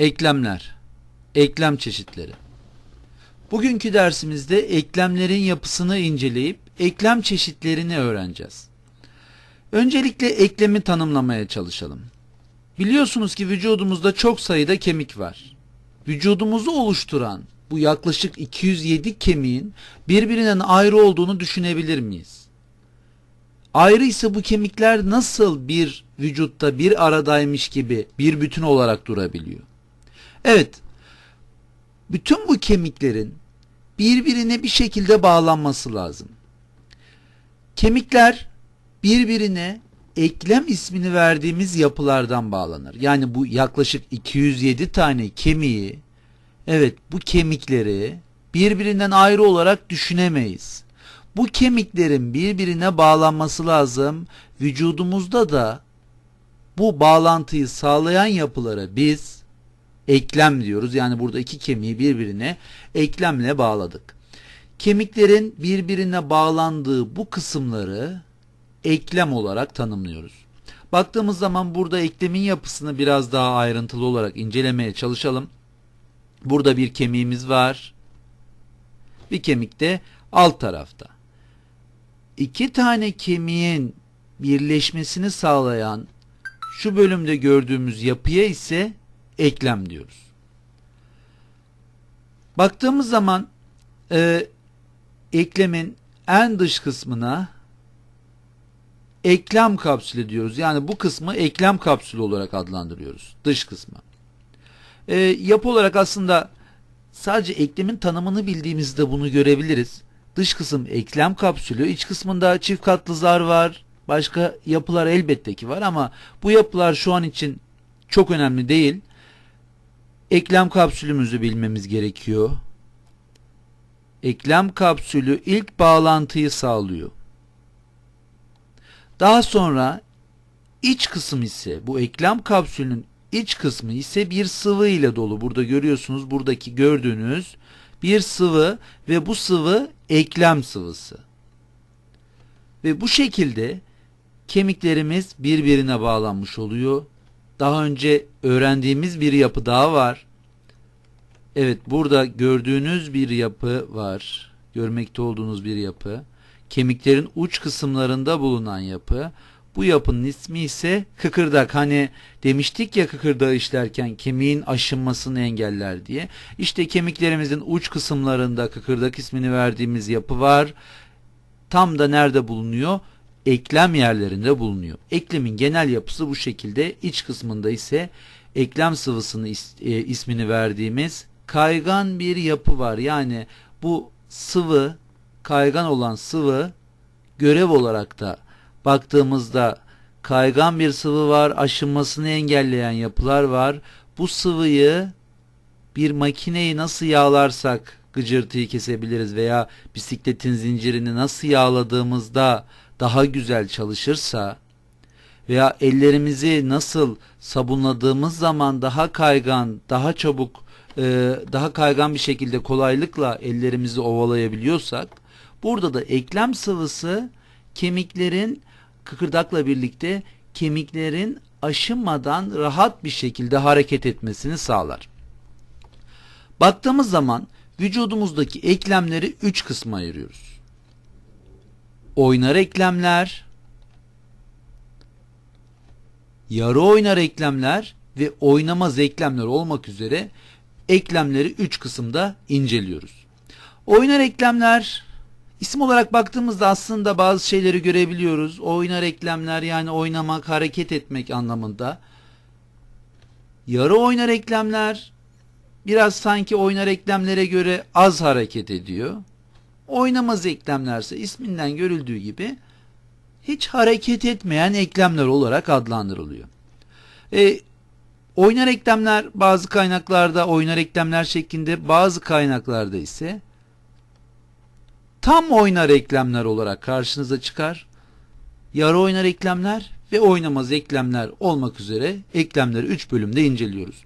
Eklemler, eklem çeşitleri. Bugünkü dersimizde eklemlerin yapısını inceleyip eklem çeşitlerini öğreneceğiz. Öncelikle eklemi tanımlamaya çalışalım. Biliyorsunuz ki vücudumuzda çok sayıda kemik var. Vücudumuzu oluşturan bu yaklaşık 207 kemiğin birbirinden ayrı olduğunu düşünebilir miyiz? Ayrı ise bu kemikler nasıl bir vücutta bir aradaymış gibi bir bütün olarak durabiliyor? Evet, bütün bu kemiklerin birbirine bir şekilde bağlanması lazım. Kemikler birbirine eklem ismini verdiğimiz yapılardan bağlanır. Yani bu yaklaşık 207 tane kemiği, evet bu kemikleri birbirinden ayrı olarak düşünemeyiz. Bu kemiklerin birbirine bağlanması lazım. Vücudumuzda da bu bağlantıyı sağlayan yapılara biz eklem diyoruz. Yani burada iki kemiği birbirine eklemle bağladık. Kemiklerin birbirine bağlandığı bu kısımları eklem olarak tanımlıyoruz. Baktığımız zaman burada eklemin yapısını biraz daha ayrıntılı olarak incelemeye çalışalım. Burada bir kemiğimiz var. Bir kemik de alt tarafta. İki tane kemiğin birleşmesini sağlayan şu bölümde gördüğümüz yapıya ise eklem diyoruz. Baktığımız zaman e, eklemin en dış kısmına eklem kapsülü diyoruz. Yani bu kısmı eklem kapsülü olarak adlandırıyoruz. Dış kısmı. E, yapı olarak aslında sadece eklemin tanımını bildiğimizde bunu görebiliriz. Dış kısım eklem kapsülü, iç kısmında çift katlı zar var. Başka yapılar elbette ki var ama bu yapılar şu an için çok önemli değil. Eklem kapsülümüzü bilmemiz gerekiyor. Eklem kapsülü ilk bağlantıyı sağlıyor. Daha sonra iç kısım ise bu eklem kapsülünün iç kısmı ise bir sıvı ile dolu. Burada görüyorsunuz buradaki gördüğünüz bir sıvı ve bu sıvı eklem sıvısı. Ve bu şekilde kemiklerimiz birbirine bağlanmış oluyor. Daha önce öğrendiğimiz bir yapı daha var. Evet burada gördüğünüz bir yapı var. Görmekte olduğunuz bir yapı. Kemiklerin uç kısımlarında bulunan yapı. Bu yapının ismi ise kıkırdak. Hani demiştik ya kıkırdağı işlerken kemiğin aşınmasını engeller diye. İşte kemiklerimizin uç kısımlarında kıkırdak ismini verdiğimiz yapı var. Tam da nerede bulunuyor? Eklem yerlerinde bulunuyor. Eklemin genel yapısı bu şekilde. İç kısmında ise eklem sıvısını is, e, ismini verdiğimiz kaygan bir yapı var. Yani bu sıvı, kaygan olan sıvı görev olarak da baktığımızda kaygan bir sıvı var, aşınmasını engelleyen yapılar var. Bu sıvıyı bir makineyi nasıl yağlarsak gıcırtıyı kesebiliriz veya bisikletin zincirini nasıl yağladığımızda daha güzel çalışırsa veya ellerimizi nasıl sabunladığımız zaman daha kaygan, daha çabuk, daha kaygan bir şekilde kolaylıkla ellerimizi ovalayabiliyorsak burada da eklem sıvısı kemiklerin kıkırdakla birlikte kemiklerin aşınmadan rahat bir şekilde hareket etmesini sağlar. Baktığımız zaman vücudumuzdaki eklemleri 3 kısma ayırıyoruz. Oynar eklemler, yarı oynar eklemler ve oynamaz eklemler olmak üzere eklemleri 3 kısımda inceliyoruz. Oynar eklemler isim olarak baktığımızda aslında bazı şeyleri görebiliyoruz. Oynar eklemler yani oynamak, hareket etmek anlamında. Yarı oynar eklemler biraz sanki oynar eklemlere göre az hareket ediyor. Oynamaz eklemlerse isminden görüldüğü gibi hiç hareket etmeyen eklemler olarak adlandırılıyor. E, oynar eklemler bazı kaynaklarda oynar eklemler şeklinde bazı kaynaklarda ise tam oynar eklemler olarak karşınıza çıkar. Yarı oynar eklemler ve oynamaz eklemler olmak üzere eklemleri 3 bölümde inceliyoruz.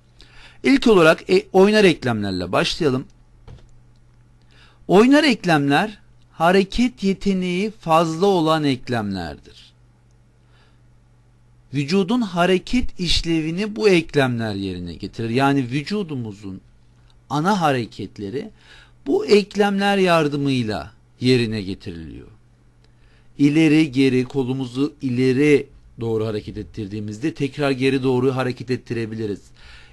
İlk olarak e, oynar eklemlerle başlayalım. Oynar eklemler hareket yeteneği fazla olan eklemlerdir. vücudun hareket işlevini bu eklemler yerine getirir. Yani vücudumuzun ana hareketleri bu eklemler yardımıyla yerine getiriliyor. İleri geri kolumuzu ileri doğru hareket ettirdiğimizde tekrar geri doğru hareket ettirebiliriz.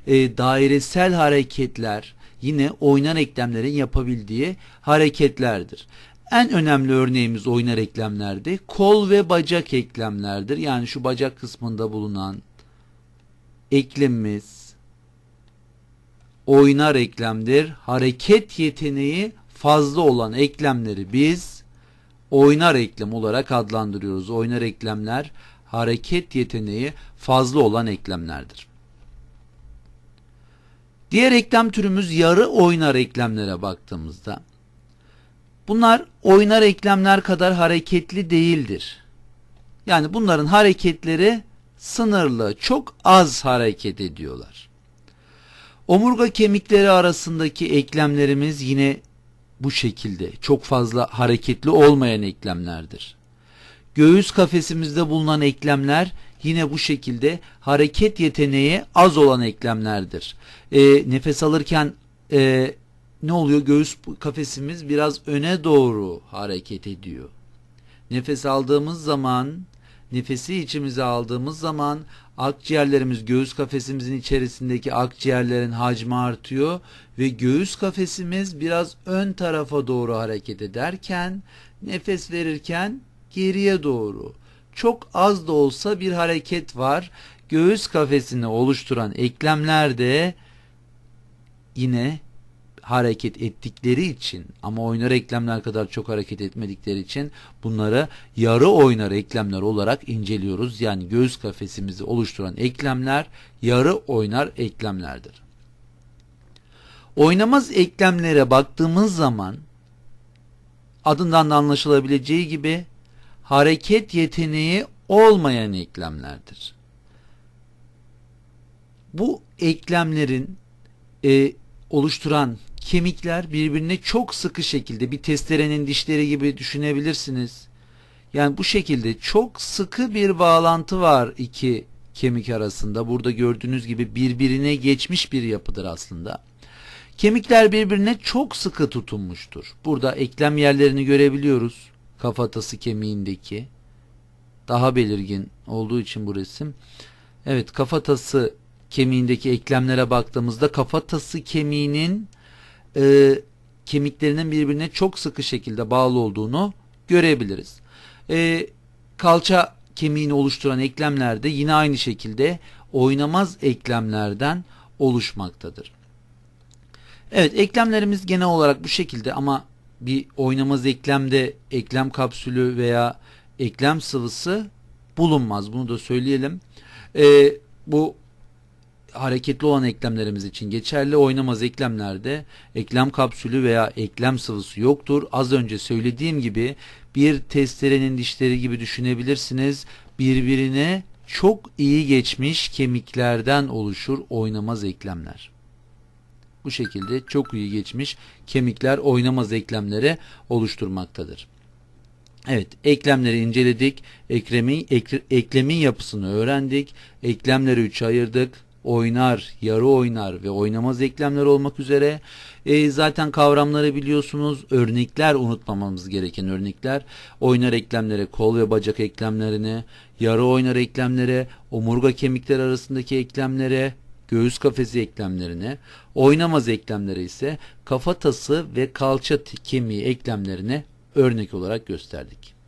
E, dairesel hareketler yine oynar eklemlerin yapabildiği hareketlerdir. En önemli örneğimiz oynar eklemlerde kol ve bacak eklemlerdir. Yani şu bacak kısmında bulunan eklemimiz oynar eklemdir. Hareket yeteneği fazla olan eklemleri biz oynar eklem olarak adlandırıyoruz. Oynar eklemler hareket yeteneği fazla olan eklemlerdir. Diğer eklem türümüz yarı oynar eklemlere baktığımızda bunlar oynar eklemler kadar hareketli değildir. Yani bunların hareketleri sınırlı, çok az hareket ediyorlar. Omurga kemikleri arasındaki eklemlerimiz yine bu şekilde çok fazla hareketli olmayan eklemlerdir. Göğüs kafesimizde bulunan eklemler yine bu şekilde hareket yeteneği az olan eklemlerdir. E, nefes alırken e, ne oluyor? Göğüs kafesimiz biraz öne doğru hareket ediyor. Nefes aldığımız zaman, nefesi içimize aldığımız zaman akciğerlerimiz göğüs kafesimizin içerisindeki akciğerlerin hacmi artıyor ve göğüs kafesimiz biraz ön tarafa doğru hareket ederken nefes verirken geriye doğru çok az da olsa bir hareket var. Göğüs kafesini oluşturan eklemler de yine hareket ettikleri için ama oynar eklemler kadar çok hareket etmedikleri için bunları yarı oynar eklemler olarak inceliyoruz. Yani göğüs kafesimizi oluşturan eklemler yarı oynar eklemlerdir. Oynamaz eklemlere baktığımız zaman adından da anlaşılabileceği gibi hareket yeteneği olmayan eklemlerdir. Bu eklemlerin e, oluşturan kemikler birbirine çok sıkı şekilde bir testerenin dişleri gibi düşünebilirsiniz. Yani bu şekilde çok sıkı bir bağlantı var iki kemik arasında. Burada gördüğünüz gibi birbirine geçmiş bir yapıdır aslında. Kemikler birbirine çok sıkı tutunmuştur. Burada eklem yerlerini görebiliyoruz. Kafatası kemiğindeki. Daha belirgin olduğu için bu resim. Evet kafatası kemiğindeki eklemlere baktığımızda kafatası kemiğinin e, kemiklerinin birbirine çok sıkı şekilde bağlı olduğunu görebiliriz. E, kalça kemiğini oluşturan eklemler de yine aynı şekilde oynamaz eklemlerden oluşmaktadır. Evet eklemlerimiz genel olarak bu şekilde ama bir oynamaz eklemde eklem kapsülü veya eklem sıvısı bulunmaz. Bunu da söyleyelim. E, bu hareketli olan eklemlerimiz için geçerli oynamaz eklemlerde eklem kapsülü veya eklem sıvısı yoktur. Az önce söylediğim gibi bir testerenin dişleri gibi düşünebilirsiniz. Birbirine çok iyi geçmiş kemiklerden oluşur oynamaz eklemler. Bu şekilde çok iyi geçmiş kemikler oynamaz eklemleri oluşturmaktadır. Evet, eklemleri inceledik. Eklemin, ekle, eklemin yapısını öğrendik. Eklemleri üçe ayırdık oynar, yarı oynar ve oynamaz eklemler olmak üzere e, zaten kavramları biliyorsunuz. Örnekler unutmamamız gereken örnekler. Oynar eklemlere, kol ve bacak eklemlerine, yarı oynar eklemlere, omurga kemikleri arasındaki eklemlere, göğüs kafesi eklemlerine, oynamaz eklemlere ise kafatası ve kalça kemiği eklemlerine örnek olarak gösterdik.